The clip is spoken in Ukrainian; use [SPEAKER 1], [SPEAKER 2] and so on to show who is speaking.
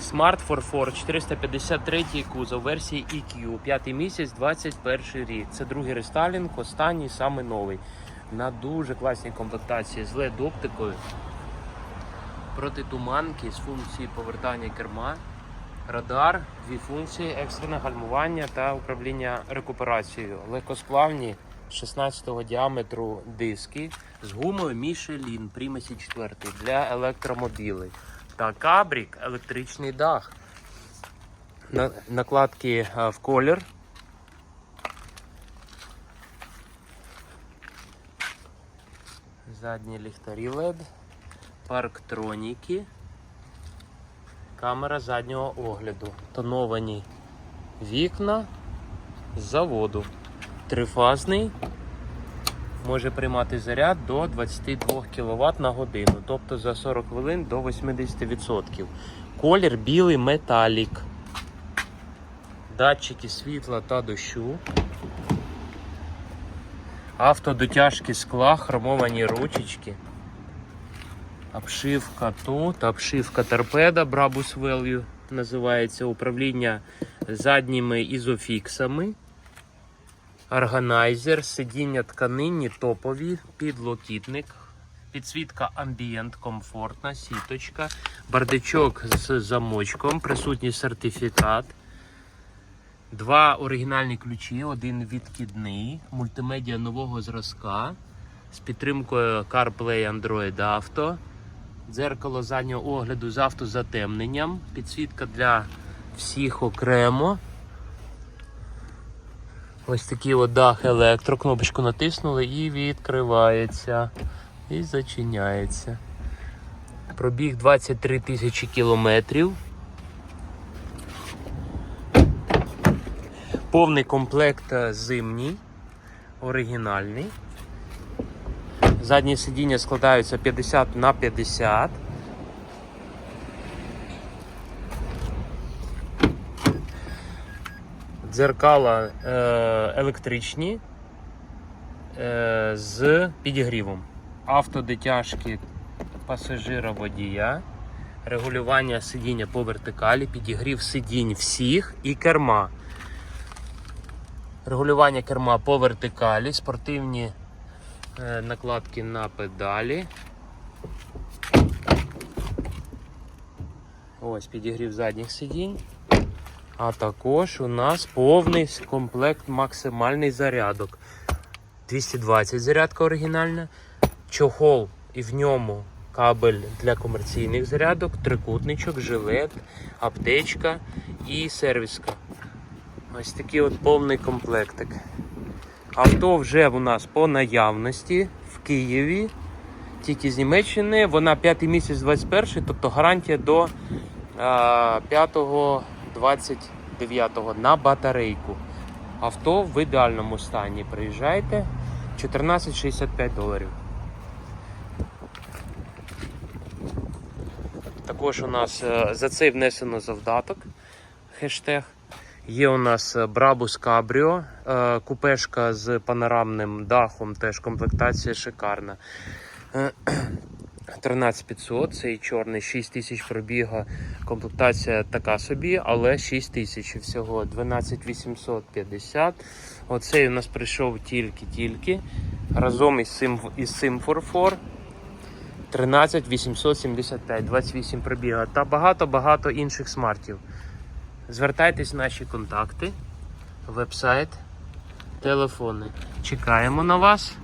[SPEAKER 1] Smart 44 453 кузов версії EQ, п'ятий місяць, 21 рік. Це другий рестайлінг, останній, самий новий. На дуже класній комплектації з LED оптикою, протитуманки з функцією повертання керма, радар, дві функції, екстрене гальмування та управління рекуперацією. Легкосплавні 16 діаметру диски з гумою Michelin примесі 4 для електромобілей. Та кабрік, електричний дах. На- Накладки в колір. Задні ліхтарі LED, парктроніки, камера заднього огляду, тоновані вікна з заводу. Трифазний, може приймати заряд до 22 кВт на годину, тобто за 40 хвилин до 80%. Колір білий металік. Датчики світла та дощу. Автодотяжки скла, хромовані ручечки. Обшивка тут, обшивка торпеда Brabus Value називається управління задніми ізофіксами. Органайзер, сидіння тканинні топові, підлокітник, підсвітка амбієнт, комфортна, сіточка, бардачок з замочком, присутній сертифікат. Два оригінальні ключі, один відкидний, мультимедіа нового зразка з підтримкою CarPlay Android Auto, дзеркало заднього огляду з автозатемненням, підсвітка для всіх окремо. Ось такий от дах електро, кнопочку натиснули і відкривається. І зачиняється. Пробіг 23 тисячі кілометрів. Повний комплект е, зимній, оригінальний. Задні сидіння складаються 50 на 50. Дзеркала е, електричні е, з підігрівом. Автодитяжки пасажира водія, регулювання сидіння по вертикалі, підігрів сидінь всіх і керма. Регулювання керма по вертикалі, спортивні е, накладки на педалі. Ось підігрів задніх сидінь. А також у нас повний комплект максимальний зарядок. 220 зарядка оригінальна, чохол і в ньому кабель для комерційних зарядок, трикутничок, жилет, аптечка і сервіска. Ось такий от повний комплектик. Авто вже у нас по наявності в Києві. Тільки з Німеччини. Вона 5 місяць 21, тобто гарантія до 5-29 на батарейку. Авто в ідеальному стані. Приїжджайте 14,65 доларів. Також у нас е, за цей внесено завдаток. Хештег. Є у нас е, Brabus Cabrio, е, купешка з панорамним дахом, теж комплектація шикарна. Е, 13500, цей чорний 6000 пробіга. Комплектація така собі, але 6000 всього 12850. Оцей у нас прийшов тільки-тільки. Разом із цим форфор 13875, 28 пробіга та багато-багато інших смартів. Звертайтесь в наші контакти, вебсайт, телефони. Чекаємо на вас.